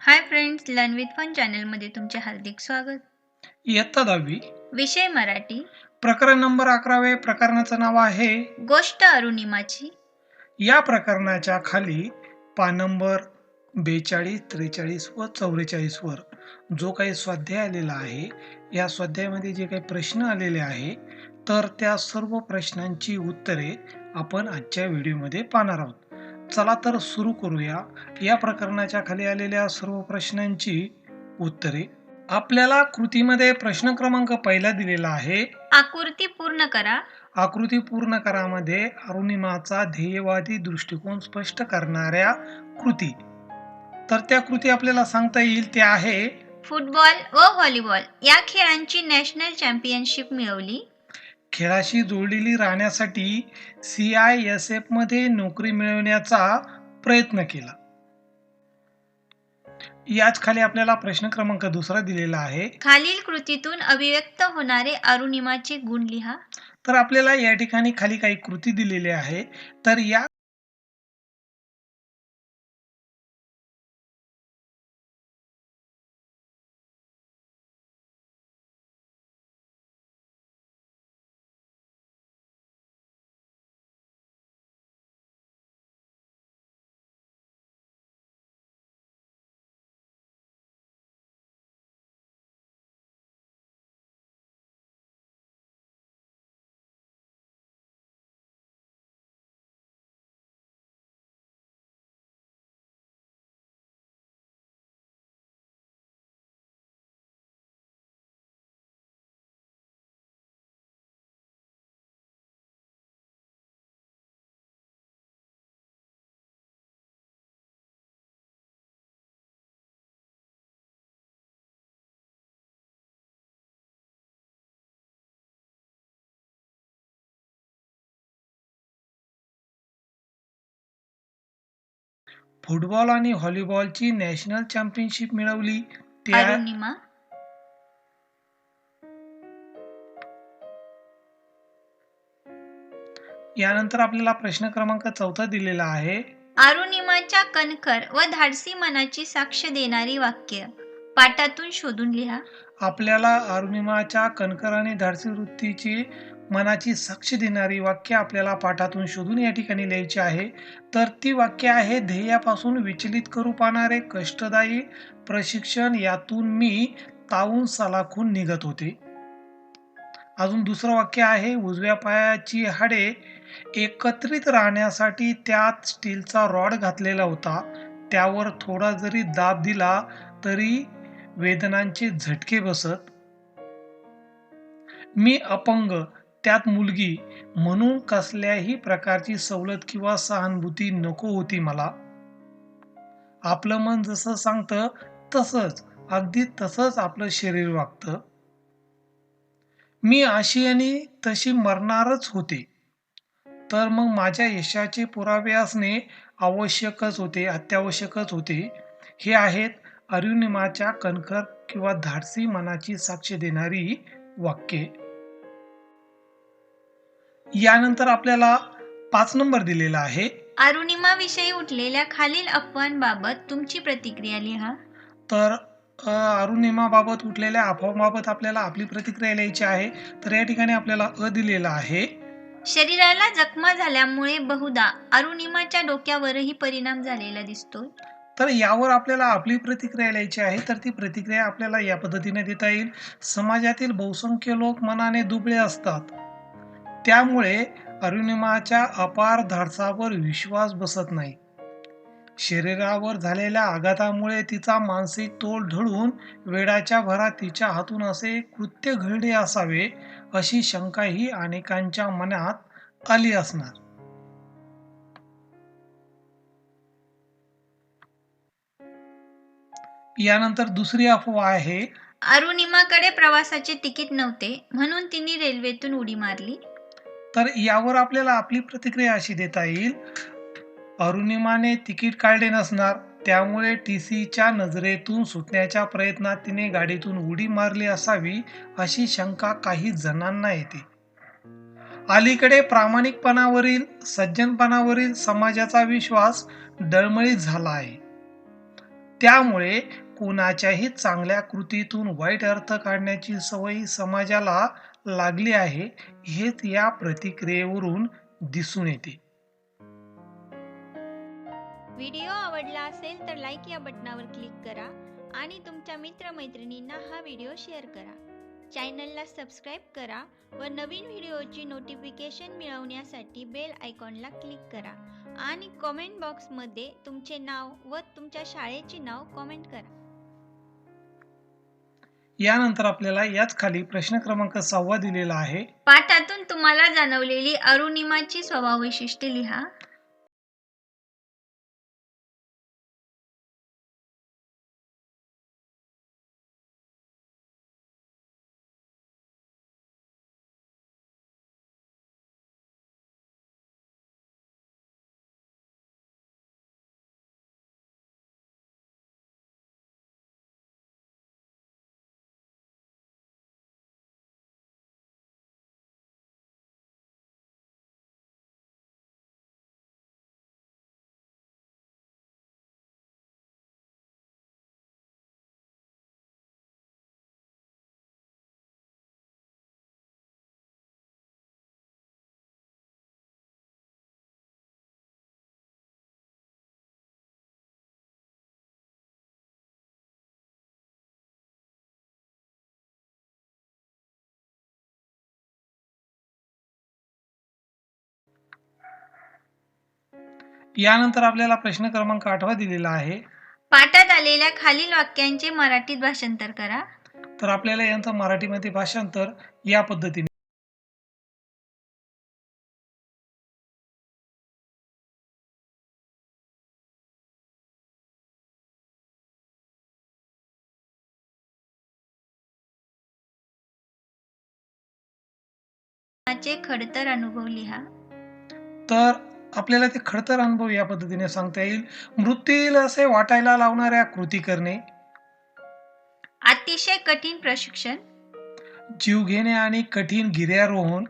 Hi friends learn with fun चॅनलमध्ये तुमचे हार्दिक स्वागत. इयत्ता दहावी. विषय मराठी. प्रकरण नंबर अकरावे प्रकरणाचं नाव आहे. गोष्ट अरुणिमाची. या प्रकरणाच्या खाली पान नंबर बेचाळीस त्रेचाळीस व चौवेचाळीस वर जो काही स्वाध्याय आलेला आहे या स्वाध्यायामध्ये जे काही प्रश्न आलेले आहे तर त्या सर्व प्रश्नांची उत्तरे आपण आजच्या व्हिडिओमध्ये पाहणार आहोत. चला तर सुरू करूया. या प्रकरणाच्या खाली आलेल्या सर्व प्रश्नांची उत्तरे. आपल्याला कृतीमध्ये प्रश्न क्रमांक पहिला दिलेला आहे. आकृती पूर्ण करा. आकृती पूर्ण करामध्ये अरुणिमाचा ध्येयवादी दृष्टिकोन स्पष्ट करणाऱ्या कृती. तर त्या कृती आपल्याला सांगता येईल त्या आहे फुटबॉल व व्हॉलीबॉल या खेळांची नॅशनल चॅम्पियनशिप मिळवली. खेळाशी जोडलेली राहण्यासाठी सी आय एस एफमध्ये नोकरी मिळवण्याचा प्रयत्न केला. याच खाली आपल्याला प्रश्न क्रमांक दुसरा दिलेला आहे. खालील कृतीतून अभिव्यक्त होणारे अरुणिमाचे गुण लिहा. तर आपल्याला या ठिकाणी खाली काही कृती दिलेली आहे. तर या फुटबॉल आणि व्हॉलीबॉलची नॅशनल चॅम्पियनशिप मिळवली. त्या यानंतर आपल्याला प्रश्न क्रमांक चौथा दिलेला आहे. अरुणिमाच्या कणखर व धाडसी मनाची साक्ष देणारी वाक्य. पाठातून शोधून लिहा. आपल्याला अरुणिमाच्या कणकर आणि धाडसी वृत्तीची मनाची साक्ष देणारी वाक्य आपल्याला पाठातून शोधून या ठिकाणी लिहायची आहे. तर ती वाक्य आहे ध्येयापासून विचलित करू पाहणारे कष्टदायी प्रशिक्षण यातून मी तावून सलाखून निघत होते. अजून दुसरं वाक्य आहे उजव्या पायाची हाडे एकत्रित राहण्यासाठी त्यात स्टीलचा रॉड घातलेला होता. त्यावर थोडा जरी दाब दिला तरी वेदनांचे झटके बसत. मी अपंग त्यात मुलगी म्हणून कसल्याही प्रकारची सवलत किंवा सहानुभूती नको होती मला. आपलं मन जसं सांगतं तसंच अगदी तसंच आपलं शरीर वागतं. मी अशी आणि तशी मरणारच होते. तर मग माझ्या यशाचे पुरावे असणे आवश्यकच होते अत्यावश्यकच होते. हे आहेत अरुणिमाच्या कणखर किंवा धाडसी मनाची साक्ष देणारी वाक्ये. यानंतर आपल्याला पाच नंबर दिलेला आहे. अरुणिमा विषयी उठलेल्या खालील अफवांबाबत तुमची प्रतिक्रिया लिहा. तर अरुणिमाबाबत उठलेल्या अफवांबाबत आपल्याला आपली प्रतिक्रिया लिहायची आहे. तर या ठिकाणी आपल्याला अ दिलेला आहे. शरीराला जखमा झाल्यामुळे बहुधा अरुणिमाच्या डोक्यावरही परिणाम झालेला दिसतो तर यावर आपल्याला आपली प्रतिक्रिया लिहायची आहे. तर ती प्रतिक्रिया आपल्याला या पद्धतीने देता येईल. समाजातील बहुसंख्य लोक मनाने दुबळे असतात. त्यामुळे अरुणिमाच्या अपार धाडसावर विश्वास बसत नाही. शरीरावर झालेल्या आघातामुळे तिचा मानसिक तोल ढळून वेडाच्या भरात तिच्या हातून असे कृत्य घडले असावे अशी शंकाही अनेकांच्या मनात आली असणार. यानंतर दुसरी अफवा आहे. अरुणिमाकडे प्रवासाचे तिकीट नव्हते म्हणून तिने रेल्वेतून उडी मारली. तर यावर आपल्याला आपली प्रतिक्रिया अशी देता येईल. अरुणिमाने तिकीट काढले नसणार त्यामुळे टी सीच्या नजरेतून सुटण्याच्या प्रयत्नात तिने गाडीतून उडी मारली असावी अशी शंका काही जणांना येते. अलीकडे प्रामाणिकपणावरील सज्जनपणावरील समाजाचा विश्वास डळमळीत झाला आहे. त्यामुळे कोणाच्याही चांगल्या कृतीतून वाईट अर्थ काढण्याची सवय समाजाला लागली आहे हेच या प्रतिक्रियेवरून दिसून येते. व्हिडिओ आवडला असेल तर लाईक या बटनावर क्लिक करा आणि तुमच्या मित्रमैत्रिणींना हा व्हिडिओ शेअर करा. चॅनलला सबस्क्राईब करा व नवीन व्हिडिओची नोटिफिकेशन मिळवण्यासाठी बेल आयकॉनला क्लिक करा आणि कॉमेंट बॉक्समध्ये तुमचे नाव व तुमच्या शाळेचे नाव कॉमेंट करा. यानंतर आपल्याला याच खाली प्रश्न क्रमांक सहावा दिलेला आहे. पाठातून तुम्हाला जाणवलेली अरुणिमाची स्वभाववैशिष्ट्ये लिहा. यानंतर आपल्याला प्रश्न क्रमांक आठवा दिलेला आहे. पाठात आलेल्या खालील वाक्यांचे मराठीत भाषांतर करा. तर आपल्याला यांचं मराठीमध्ये भाषांतर या पद्धतीने. खडतर अनुभव लिहा. तर आपल्याला ते खडतर अनुभव या पद्धतीने सांगता येईल. मृत्यू येईल असे वाटायला लावणाऱ्या कृती करणे. अतिशय कठीण प्रशिक्षण. जीव घेणे आणि कठीण गिर्यारोहण.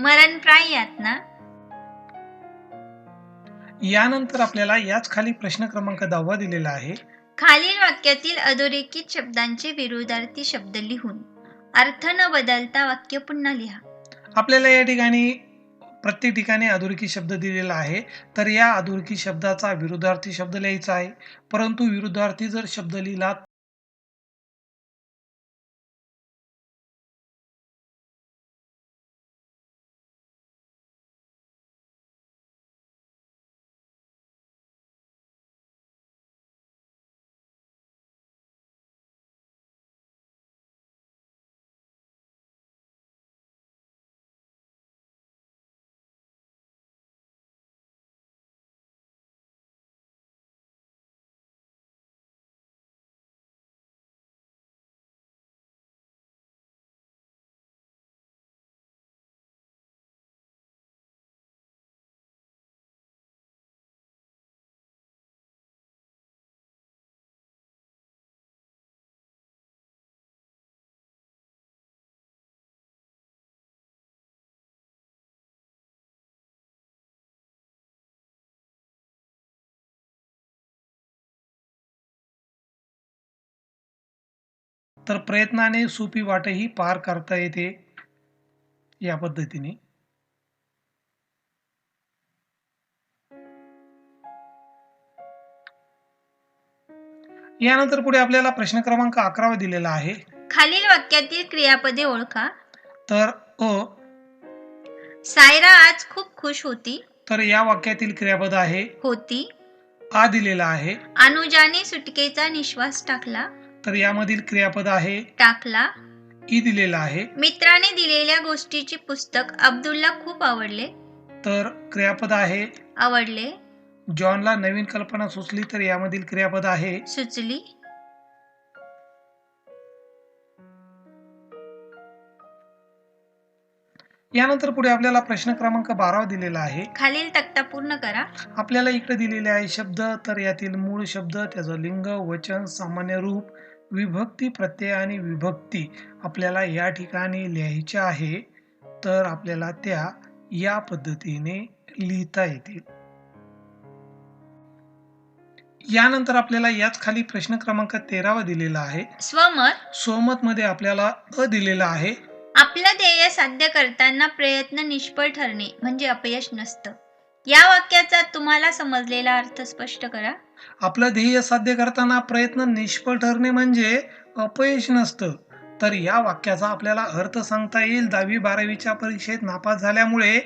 मरणप्राय यातना. यानंतर आपल्याला याच खाली प्रश्न क्रमांक दहावा दिलेला आहे. खालील वाक्यातील अधोरेखित शब्दांचे विरोधार्थी शब्द लिहून अर्थ न बदलता वाक्य पुन्हा लिहा. आपल्याला या ठिकाणी प्रत्येक ठिकाणी अधोरेखित शब्द दिलेला आहे. तर या अधोरेखित शब्दाचा विरुद्धार्थी शब्द लिहायचा आहे. परंतु विरुद्धार्थी जर शब्द लिहिला तर प्रयत्नाने सोपी वाटही पार करता येते या पद्धतीने. यानंतर पुढे आपल्याला प्रश्न क्रमांक अकरावा दिलेला आहे. खालील वाक्यातील क्रियापदे ओळखा. तर अ. सायरा आज खूप खुश होती. तर या वाक्यातील क्रियापद आहे. होती. आ दिलेला आहे. अनुजाने सुटकेचा निश्वास टाकला. तर यामधील क्रियापद आहे टाकला. ई दिलेला आहे. मित्राने दिलेल्या गोष्टीचे पुस्तक अब्दुलला खूप आवडले. तर क्रियापद आहे. आवडले. जॉनला नवीन कल्पना सुचली तर यामधील क्रियापद आहे. सुचली. यानंतर पुढे आपल्याला प्रश्न क्रमांक बारावा दिलेला आहे. खालील तक्ता पूर्ण करा. आपल्याला इकडे दिलेले आहे शब्द तर यातील मूळ शब्द त्याचं लिंग वचन सामान्य रूप विभक्ती प्रत्यय आणि विभक्ती आपल्याला या ठिकाणी लिहायच्या आहे तर आपल्याला त्या या पद्धतीने लिहिता येतील. यानंतर आपल्याला याच खाली प्रश्न क्रमांक तेरावा दिलेला आहे. स्वमत. सोमत मध्ये आपल्याला अ दिलेला आहे. आपलं ध्येय साध्य करताना प्रयत्न निष्फळ ठरणे म्हणजे अपयश नसतं. या वाक्याचा तुम्हाला समजलेला अर्थ स्पष्ट करा. आपलं ध्येय साध्य करताना प्रयत्न निष्फळ ठरणे म्हणजे अपयश नसतं. तर या वाक्याचा आपल्याला अर्थ सांगता येईल. दहावी बारावीच्या परीक्षेत नापास झाल्यामुळे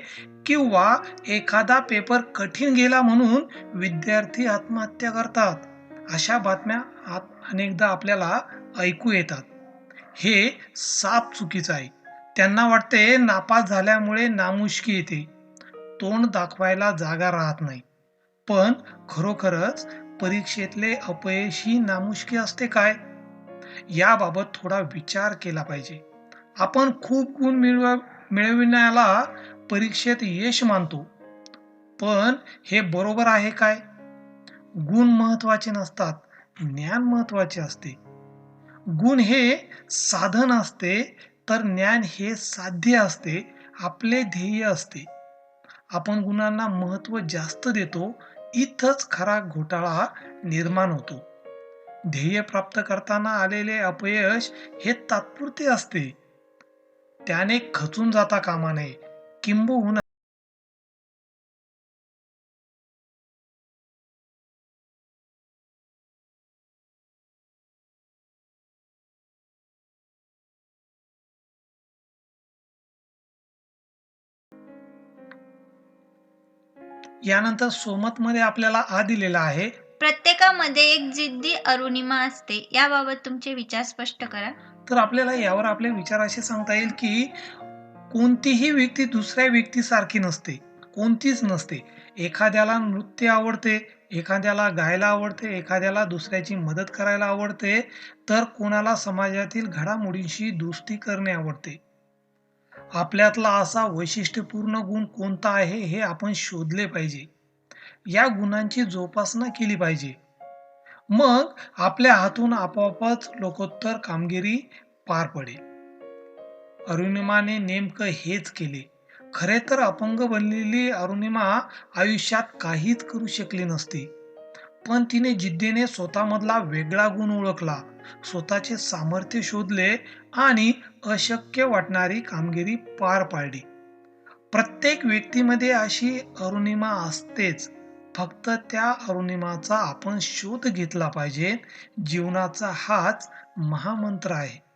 किंवा एखादा पेपर कठीण गेला म्हणून विद्यार्थी आत्महत्या करतात. अशा बातम्या आत- अनेकदा आपल्याला ऐकू येतात. हे साप चुकीचं आहे. त्यांना वाटते नापास झाल्यामुळे नामुष्की येते. तोंड दाखवायला जागा राहत नाही. पण खरोखरच परीक्षेतले अपयश ही नामुष्की असते काय? याबाबत थोडा विचार केला पाहिजे. आपण खूप गुण मिळव मिळविण्याला परीक्षेत यश मानतो. पण हे बरोबर आहे काय? गुण महत्त्वाचे नसतात ज्ञान महत्त्वाचे असते. गुण हे साधन असते तर ज्ञान हे साध्य असते आपले ध्येय असते. आपण गुणांना महत्त्व जास्त देतो इथंच खरा घोटाळा निर्माण होतो. ध्येय प्राप्त करताना आलेले अपयश हे तात्पुरते असते. त्याने खचून जाता कामा नये. किंबहुना यानंतर सोमत मध्ये आपल्याला आ दिलेला आहे. प्रत्येकामध्ये एक जिद्दी अरुणिमा असते. याबाबत तुमचे विचार स्पष्ट करा. तर आपल्याला यावर आपले विचार असे सांगता येईल की कोणतीही व्यक्ती दुसऱ्या व्यक्तीसारखी नसते. कोणतीच नसते. एखाद्याला नृत्य आवडते एखाद्याला गायला आवडते एखाद्याला दुसऱ्याची मदत करायला आवडते तर कोणाला समाजातील घडामोडींशी दोस्ती करणे आवडते. आपल्यातला असा वैशिष्ट्यपूर्ण गुण कोणता आहे हे आपण शोधले पाहिजे. या गुणांची जोपासना केली पाहिजे. मग आपल्या हातून आपोआपच लोकोत्तर कामगिरी पार पडेल. अरुणिमाने नेमकं हेच केले. खरे तर अपंग बनलेली अरुणिमा आयुष्यात काहीच करू शकली नसती. पण तिने जिद्दीने स्वतःमधला वेगळा गुण ओळखला. स्वतःचे सामर्थ्य शोधले आणि अशक्य वाटणारी कामगिरी पार पाडली. प्रत्येक व्यक्तीमध्ये अशी अरुणिमा असतेच. फक्त त्या अरुणिमाचा आपण शोध घेतला पाहिजे. जीवनाचा हाच महामंत्र आहे.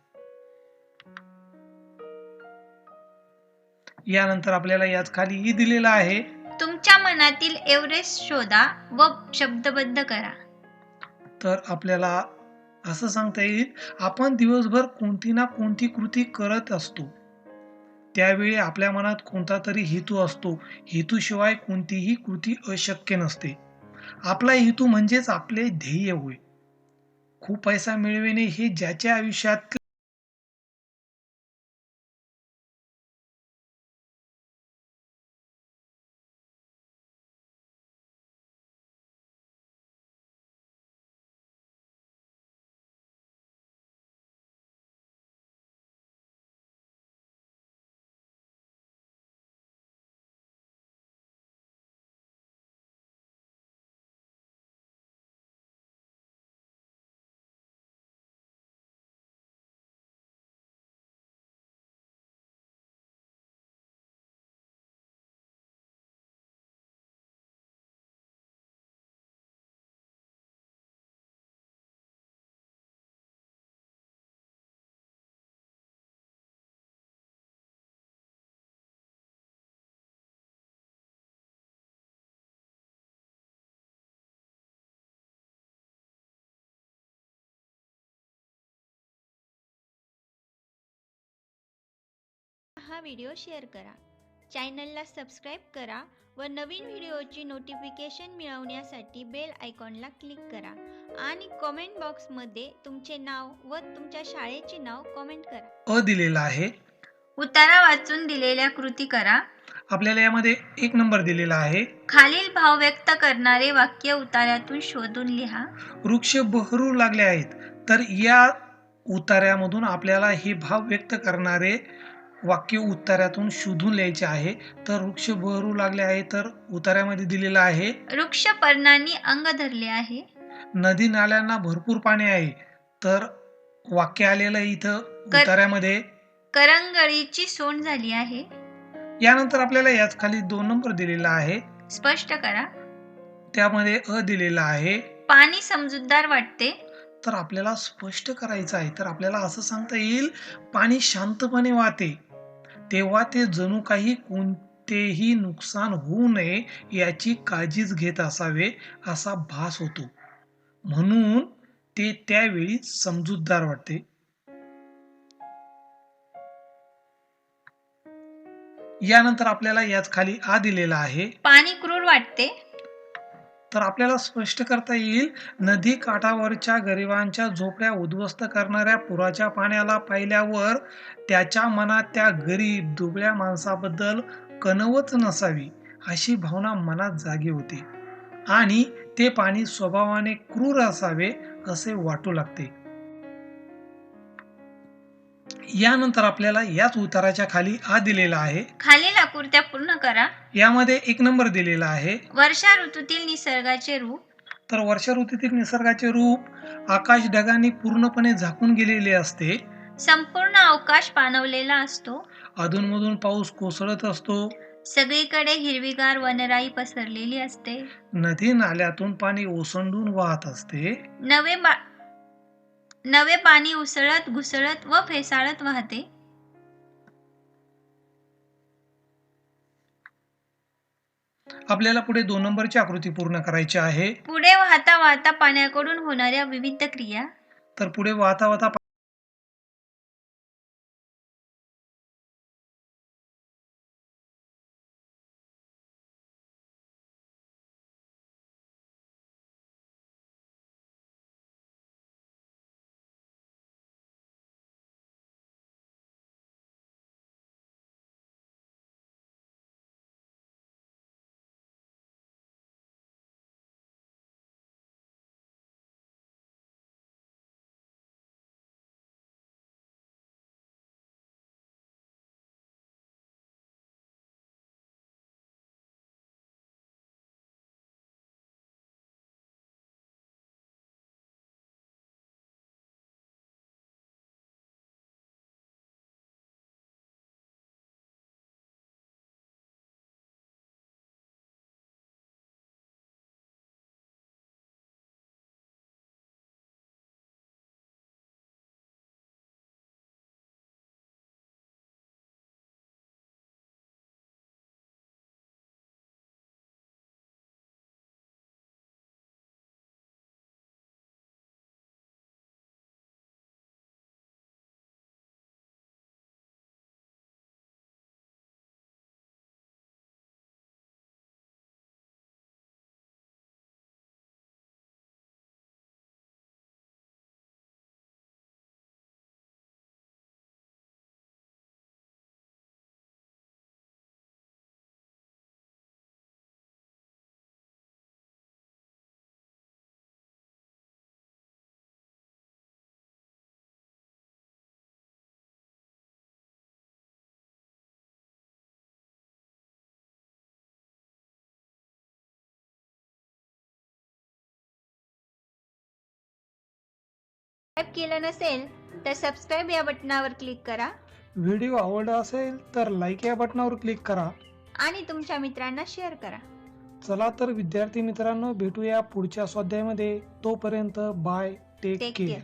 यानंतर आपल्याला याच खाली दिलेला आहे. तुमच्या मनातील एव्हरेस्ट शोधा व शब्दबद्ध करा. तर आपल्याला असं सांगता येईल आपण दिवसभर कोणती ना कोणती कृती करत असतो. त्यावेळी आपल्या मनात कोणता तरी हेतू असतो. हेतूशिवाय कोणतीही कृती अशक्य नसते. आपला हेतू म्हणजेच आपले ध्येय होय. खूप पैसा मिळविणे हे ज्याच्या आयुष्यात हा व्हिडिओ शेअर करा. चॅनलला सबस्क्राईब करा व नवीन व्हिडिओची नोटिफिकेशन मिळवण्यासाठी बेल आयकॉनला क्लिक करा आणि कॉमेंट बॉक्समध्ये तुमचे नाव व तुमच्या शाळेचे नाव कॉमेंट करा. अ दिलेला आहे. उतारा वाचून दिलेल्या कृती करा. आपल्याला यामध्ये एक नंबर दिलेला आहे. खालील भाव व्यक्त करणारे वाक्य उतार्यातून शोधून लिहा. वृक्ष बहरू लागले आहेत. तर या उतार्यामधून आपल्याला हे भाव व्यक्त करणारे वाक्य उतार्यातून शोधून लिहायचे आहे. तर वृक्ष बहरू लागले आहे तर उतार्यामध्ये दिलेला आहे. वृक्ष पर्णांनी अंग धरले आहे. नदी नाल्यांना भरपूर पाणी आहे. तर वाक्य आलेलं आहे इथं कर- उतार्यामध्ये करंगळीची सोंड झाली आहे. यानंतर आपल्याला याच खाली दोन नंबर दिलेला आहे. स्पष्ट करा. त्यामध्ये अ दिलेला आहे. पाणी समजूतदार वाटते. तर आपल्याला स्पष्ट करायचं आहे. तर आपल्याला असं सांगता येईल पाणी शांतपणे वाहते. तेव्हा ते जणू काही कोणतेही नुकसान होऊ नये याची काळजीच घेत असावे असा भास होतो. म्हणून ते त्यावेळी समजूतदार वाटते. यानंतर आपल्याला याच खाली आ दिलेला आहे. पाणी क्रूर वाटते. तर आपल्याला स्पष्ट करता येईल नदी काठावरच्या गरिबांच्या झोपड्या उद्ध्वस्त करणाऱ्या पुराच्या पाण्याला पाहिल्यावर त्याच्या मनात त्या गरीब दुबळ्या माणसाबद्दल कणवच नसावी अशी भावना मनात जागी होते. आणि ते पाणी स्वभावाने क्रूर असावे असे वाटू लागते. यानंतर आपल्याला याच उताराच्या खाली आ दिलेला आहे. खालील आकृत्या पूर्ण करा. यामध्ये एक नंबर दिलेला आहे. वर्षा ऋतूतील निसर्गाचे रूप. तर वर्षा ऋतूतील निसर्गाचे रूप आकाश ढगांनी पूर्णपणे झाकून गेलेले असते. संपूर्ण अवकाश पाणवलेला असतो. अधूनमधून पाऊस कोसळत असतो. सगळीकडे हिरवीगार वनराई पसरलेली असते. नदी नाल्यातून पाणी ओसंडून वाहत असते. नवे बा नवे पाणी उसळत घुसळत व फेसाळत वाहते. आपल्याला पुढे दोन नंबरची आकृती पूर्ण करायची आहे. पुढे वाहता वाहता पाण्याकडून होणाऱ्या विविध क्रिया. तर पुढे वाहता वाहता सबस्क्राईब केलं नसेल तर सबस्क्राईब या बटनावर क्लिक करा. व्हिडिओ आवडला असेल तर लाईक या बटनावर क्लिक करा. आणि तुमच्या मित्रांना शेअर करा. चला तर विद्यार्थी मित्रांनो भेटूया पुढच्या स्वाध्यायामध्ये तोपर्यंत बाय टेक केअर